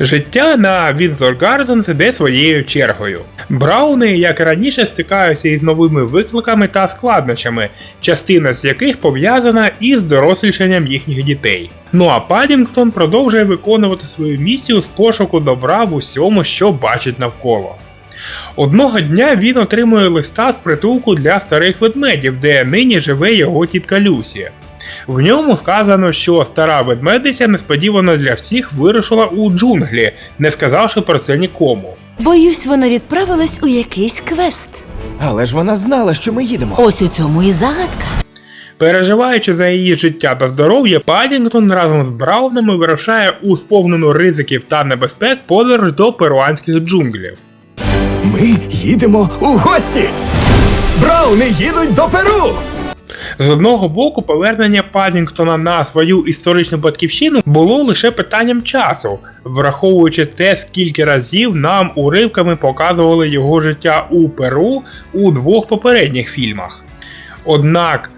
Життя на Windsor Gardens іде своєю чергою. Брауни, як і раніше, стикаються із новими викликами та складнощами, частина з яких пов'язана із дорослішанням їхніх дітей. Ну а Падінгтон продовжує виконувати свою місію з пошуку добра в усьому, що бачить навколо. Одного дня він отримує листа з притулку для старих ведмедів, де нині живе його тітка Люсі. В ньому сказано, що стара ведмедиця несподівано для всіх вирушила у джунглі, не сказавши про це нікому. Боюсь, вона відправилась у якийсь квест. Але ж вона знала, що ми їдемо. Ось у цьому і загадка. Переживаючи за її життя та здоров'я, Падінгтон разом з Браунами вирушає у сповнену ризиків та небезпек подорож до перуанських джунглів. Ми їдемо у гості. Брауни їдуть до Перу. З одного боку, повернення Падінгтона на свою історичну батьківщину було лише питанням часу, враховуючи те, скільки разів нам уривками показували його життя у Перу у двох попередніх фільмах. Однак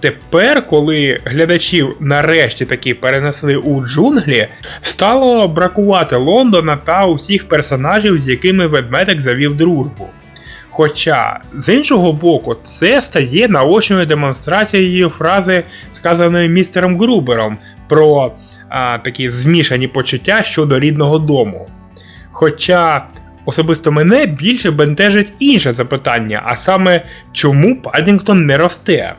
тепер, коли глядачів нарешті таки перенесли у джунглі, стало бракувати Лондона та усіх персонажів, з якими ведмедик завів дружбу. Хоча, з іншого боку, це стає наочною демонстрацією фрази, сказаної містером Грубером, про а, такі змішані почуття щодо рідного дому. Хоча особисто мене більше бентежить інше запитання, а саме чому Падінгтон не росте?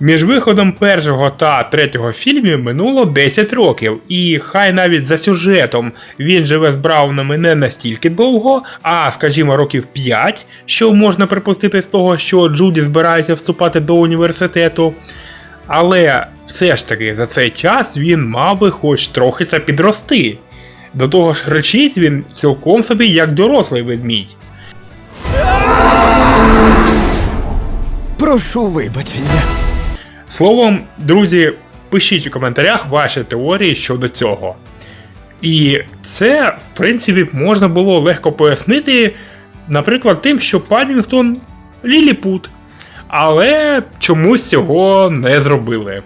Між виходом першого та третього фільмів минуло 10 років, і хай навіть за сюжетом він живе з Браунами не настільки довго, а скажімо років 5, що можна припустити з того, що Джуді збирається вступати до університету. Але все ж таки за цей час він мав би хоч трохи та підрости. До того ж, речить він цілком собі як дорослий ведмідь. Прошу вибачення. Словом, друзі, пишіть у коментарях ваші теорії щодо цього. І це, в принципі, можна було легко пояснити, наприклад, тим, що Падінгтон Ліліпут. Але чомусь цього не зробили.